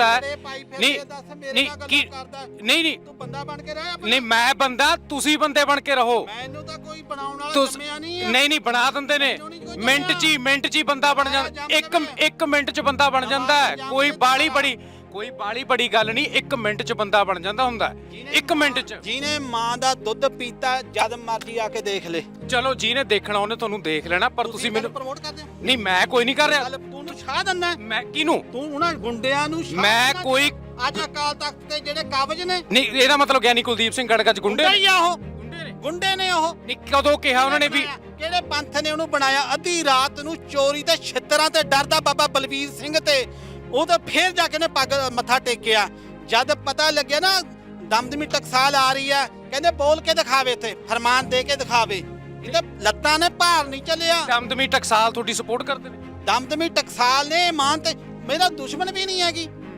ਹੈ ਨਹੀਂ ਨਹੀਂ ਕੀ ਨਹੀਂ ਨਹੀਂ। ਤੂੰ ਬੰਦਾ ਬਣ ਕੇ ਰਹਿ ਨਹੀਂ ਮੈਂ ਬੰਦਾ ਤੁਸੀਂ ਬੰਦੇ ਬਣ ਕੇ ਰਹੋ। ਮੈਨੂੰ ਤਾਂ ਕੋਈ ਬਣਾਉਣ ਵਾਲਾ ਤੁਸ ਜੰਮਿਆ ਨਹੀਂ ਨਹੀਂ ਨਹੀਂ ਬਣਾ ਦਿੰਦੇ ਨੇ। ਮਿੰਟ 'ਚ ਹੀ ਮਿੰਟ 'ਚ ਹੀ ਬੰਦਾ ਬਣ ਜਾਂਦਾ ਇੱਕ ਇੱਕ ਮਿੰਟ 'ਚ ਬੰਦਾ ਬਣ ਜਾਂਦਾ ਹੈ। ਕੋਈ ਬਾਲੀ। ਬੜੀ ਕੋਈ ਬਾਲੀ ਬੜੀ ਗੱਲ ਨਹੀਂ ਇੱਕ ਮਿੰਟ 'ਚ ਬੰਦਾ ਬਣ ਜਾਂਦਾ ਹੁੰਦਾ। ਹੈ। ਇੱਕ ਮਿੰਟ 'ਚ। ਜਿਹਨੇ ਮਾਂ ਦਾ ਦੁੱਧ ਪੀਤਾ ਜਦ ਮਰਜ਼ੀ ਆ ਕੇ ਦੇਖ ਲੈ। ਚਲੋ ਜਿਹਨੇ ਦੇਖਣਾ ਉਹਨੇ ਤੁਹਾਨੂੰ ਦੇਖ ਲੈਣਾ ਪਰ ਤੁਸੀਂ ਮੈਨੂੰ ਪ੍ਰਮੋਟ ਕਰਦੇ ਹੋ? ਨਹੀਂ ਮੈਂ ਕੋਈ ਨਹੀਂ ਕਰ ਰਿਹਾ। ਤੂੰ ਨੂੰ ਛਾਹ ਦਿੰਦਾ। ਮੈਂ ਕਿਹਨੂੰ? ਤੂੰ ਉਹਨਾਂ ਗੁੰਡਿਆਂ ਨੂੰ ਛਾਹ ਮੈਂ ਕੋਈ- ਅੱਜ ਅਕਾਲ ਤਖਤ ਤੇ ਜਿਹੜੇ ਕਾਬਜ ਨੇ। ਨਹੀਂ ਇਹਦਾ ਮਤਲਬ ਗਿਆਨੀ ਕੁਲਦੀਪ ਸਿੰਘ ਗੜਗੜ ਚ ਗੁੰਡੇ ਗੁੰਡੇ ਹੀ ਆ ਉਹ। ਗੁੰਡੇ ਨੇ। ਗੁੰਡੇ ਨੇ ਉਹ। ਨਹੀਂ ਕਦੋਂ ਕਿਹਾ ਉਹਨਾਂ ਨੇ ਵੀ ਕਿਹੜੇ ਪੰਥ ਨੇ ਉਹਨੂੰ ਬਣਾਇਆ? ਅੱਧੀ ਰਾਤ ਨੂੰ ਚੋਰੀ ਤੇ ਛਿੱਤਰਾਂ ਤੇ ਡਰਦਾ ਬਾਬਾ ਬਲਵੀਰ ਸਿੰਘ ਤੇ। ਉਹ ਤਾਂ ਫੇਰ ਜਾ ਕੇ ਨੇ ਪੱਗ ਮੱਥਾ ਟੇਕਿਆ। ਜਦ ਪਤਾ ਲੱਗਿਆ ਨਾ ਦਮਦਮੀ ਟਕਸਾਲ ਆ ਰਹੀ ਆ ਕਹਿੰਦੇ ਬੋਲ ਕੇ ਦਿਖਾਵੇ ਤੇ ਫਰਮਾਨ ਦੇ ਕੇ ਦਿਖਾਵੇ। ਇਹਦੇ ਲੱਤਾਂ ਨੇ ਭਾਰ ਨਹੀਂ ਚੱਲਿਆ। ਦਮਦਮੀ ਟਕਸਾਲ ਤੁਹਾਡੀ ਸਪੋਰਟ ਕਰਦੇ ਨੇ? ਦਮਦਮੀ ਟਕਸਾਲ ਨੇ ਮਾਨ ਤੇ ਮੇਰਾ ਦੁਸ਼ਮਣ ਵੀ ਨਹੀਂ ਹੈਗੀ।